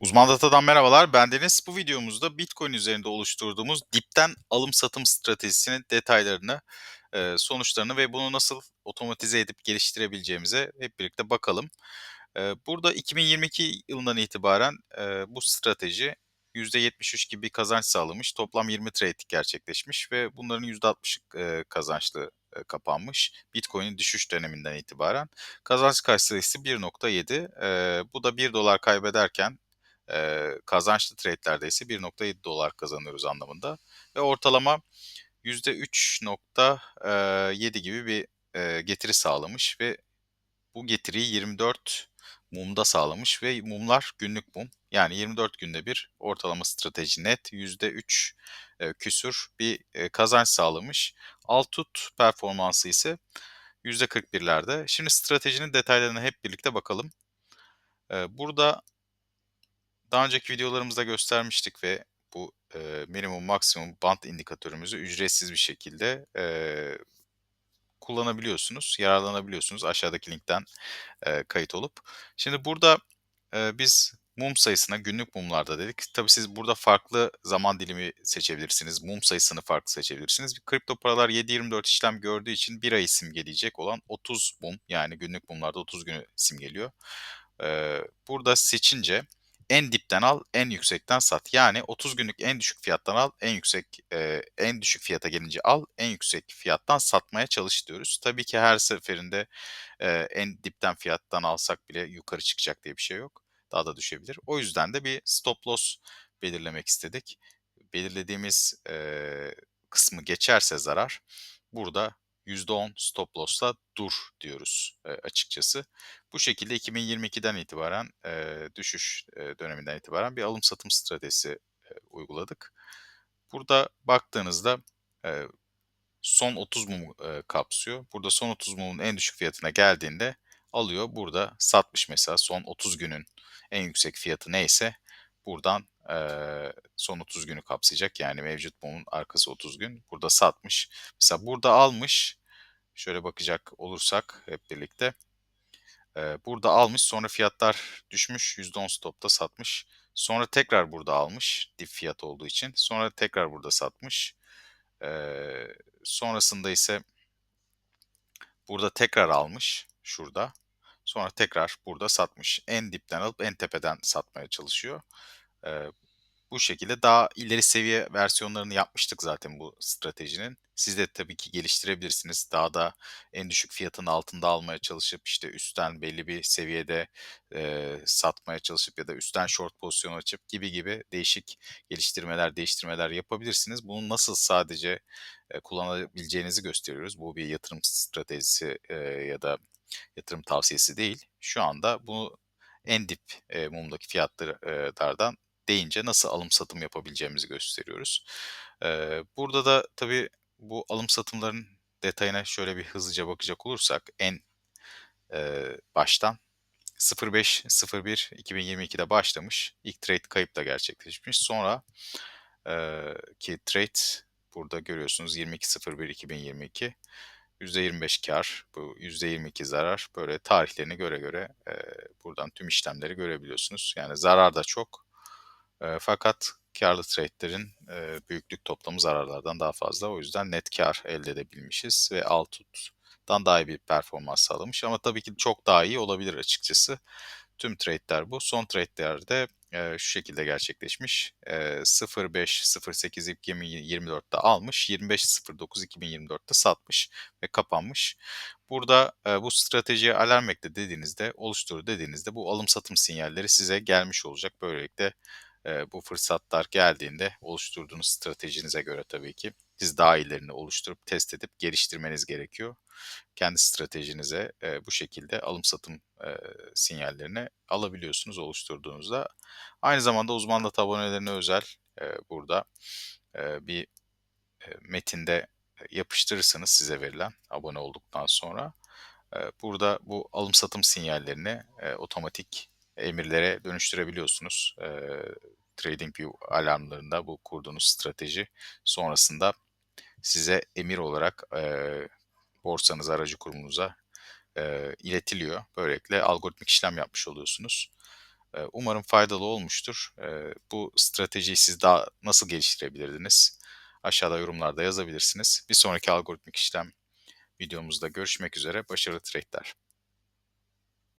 Uzman Data'dan merhabalar. Ben Deniz. Bu videomuzda Bitcoin üzerinde oluşturduğumuz dipten alım satım stratejisinin detaylarını, eee, sonuçlarını ve bunu nasıl otomatize edip geliştirebileceğimize hep birlikte bakalım. Eee, burada 2022 yılından itibaren, eee, bu strateji %73 gibi kazanç sağlamış. Toplam 20 trade gerçekleşmiş ve bunların %60'ı eee, kazançlı, eee, kapanmış Bitcoin'in düşüş döneminden itibaren. Kazanç katsayısı 1.7. Eee, bu da $1 kaybederken Eee, kazançlı trade'lerde ise $1.7 kazanıyoruz anlamında ve ortalama %3.7 gibi bir, eee, getiri sağlamış ve bu getiriyi 24 mumda sağlamış ve mumlar günlük mum. Yani 24 günde bir ortalama strateji net %3 eee, küsur bir, eee, kazanç sağlamış. Altut performansı ise %41'lerde. Şimdi stratejinin detaylarına hep birlikte bakalım. Eee, burada Daha önceki videolarımızda göstermiştik ve bu, eee, minimum maksimum band indikatörümüzü ücretsiz bir şekilde, eee, kullanabiliyorsunuz, yararlanabiliyorsunuz aşağıdaki linkten, eee, kayıt olup. Şimdi burada, eee, biz mum sayısına günlük mumlarda dedik. Tabii siz burada farklı zaman dilimi seçebilirsiniz. Mum sayısını farklı seçebilirsiniz. Kripto paralar 7/24 işlem gördüğü için 1 ayı simgeleyecek olan 30 mum yani günlük mumlarda 30 günü simgeliyor. Eee, burada seçince en dipten al, en yüksekten sat. Yani 30 günlük en düşük fiyattan al, en yüksek, eee, en düşük fiyata gelince al, en yüksek fiyattan satmaya çalış diyoruz. Tabii ki her seferinde, eee, en dipten fiyattan alsak bile yukarı çıkacak diye bir şey yok. Daha da düşebilir. O yüzden de bir stop loss belirlemek istedik. Belirlediğimiz, eee, kısmı geçerse zarar, burada %10 stop loss'la dur diyoruz, eee, açıkçası. Bu şekilde 2022'den itibaren, eee, düşüş, eee, döneminden itibaren bir alım satım stratejisi, eee, uyguladık. Burada baktığınızda, eee, son 30 mumu, eee, kapsıyor. Burada son 30 mumun en düşük fiyatına geldiğinde alıyor. Burada satmış mesela son 30 günün en yüksek fiyatı neyse buradan, eee, son 30 günü kapsayacak. Yani mevcut mumun arkası 30 gün. Burada satmış. Mesela burada almış. Şöyle bakacak olursak hep birlikte. Eee, burada almış, sonra fiyatlar düşmüş, %10 stop'ta satmış. Sonra tekrar burada almış, dip fiyat olduğu için. Sonra tekrar burada satmış. Eee, sonrasında ise burada tekrar almış, şurada. Sonra tekrar burada satmış. En dipten alıp en tepeden satmaya çalışıyor. Eee, bu şekilde daha ileri seviye versiyonlarını yapmıştık zaten bu stratejinin. Siz de tabii ki geliştirebilirsiniz. Daha da en düşük fiyatın altında almaya çalışıp işte üstten belli bir seviyede eee, satmaya çalışıp ya da üstten short pozisyon açıp gibi gibi değişik geliştirmeler, değiştirmeler yapabilirsiniz. Bunu nasıl sadece e, kullanabileceğinizi gösteriyoruz. Bu bir yatırım stratejisi e, ya da yatırım tavsiyesi değil. Şu anda bu en dip e, mumdaki fiyatlardan deyince nasıl alım satım yapabileceğimizi gösteriyoruz. Burada da tabii bu alım satımların detayına şöyle bir hızlıca bakacak olursak en baştan 05.01.2022'de başlamış. İlk trade kayıpla gerçekleşmiş. Sonra ki trade burada görüyorsunuz 22.01.2022 %25 kar, bu %22 zarar. Böyle tarihlerini göre göre eee, buradan tüm işlemleri görebiliyorsunuz. Yani zarar da çok Eee, fakat kârlı trade'lerin eee, büyüklük toplamı zararlardan daha fazla. O yüzden net kâr elde edebilmişiz ve Altut'tan daha iyi bir performans sağlamış ama tabii ki çok daha iyi olabilir açıkçası. Tüm trade'ler bu. Son trade'ler de eee, şu şekilde gerçekleşmiş. Eee, 05.08 2024'te almış, 25.09 2024'te satmış ve kapanmış. Burada eee, bu stratejiye alarm ekle dediğinizde, oluştur dediğinizde bu alım satım sinyalleri size gelmiş olacak. Böylelikle Bu fırsatlar geldiğinde oluşturduğunuz stratejinize göre tabii ki siz daha iyilerini oluşturup test edip geliştirmeniz gerekiyor. Kendi stratejinize eee, bu şekilde alım satım eee, sinyallerini alabiliyorsunuz oluşturduğunuzda. Aynı zamanda uzman data abonelerine özel eee, burada eee, bir eee, metinde yapıştırırsanız size verilen abone olduktan sonra eee, burada bu alım satım sinyallerini eee, otomatik emirlere dönüştürebiliyorsunuz. Eee, TradingView alarmlarında bu kurduğunuz strateji sonrasında size emir olarak eee borsanıza, aracı kurumunuza eee, iletiliyor. Böylelikle algoritmik işlem yapmış oluyorsunuz. Eee, umarım faydalı olmuştur. Eee, bu stratejiyi siz daha nasıl geliştirebilirdiniz? Aşağıda yorumlarda yazabilirsiniz. Bir sonraki algoritmik işlem videomuzda görüşmek üzere. Başarılı trade'ler.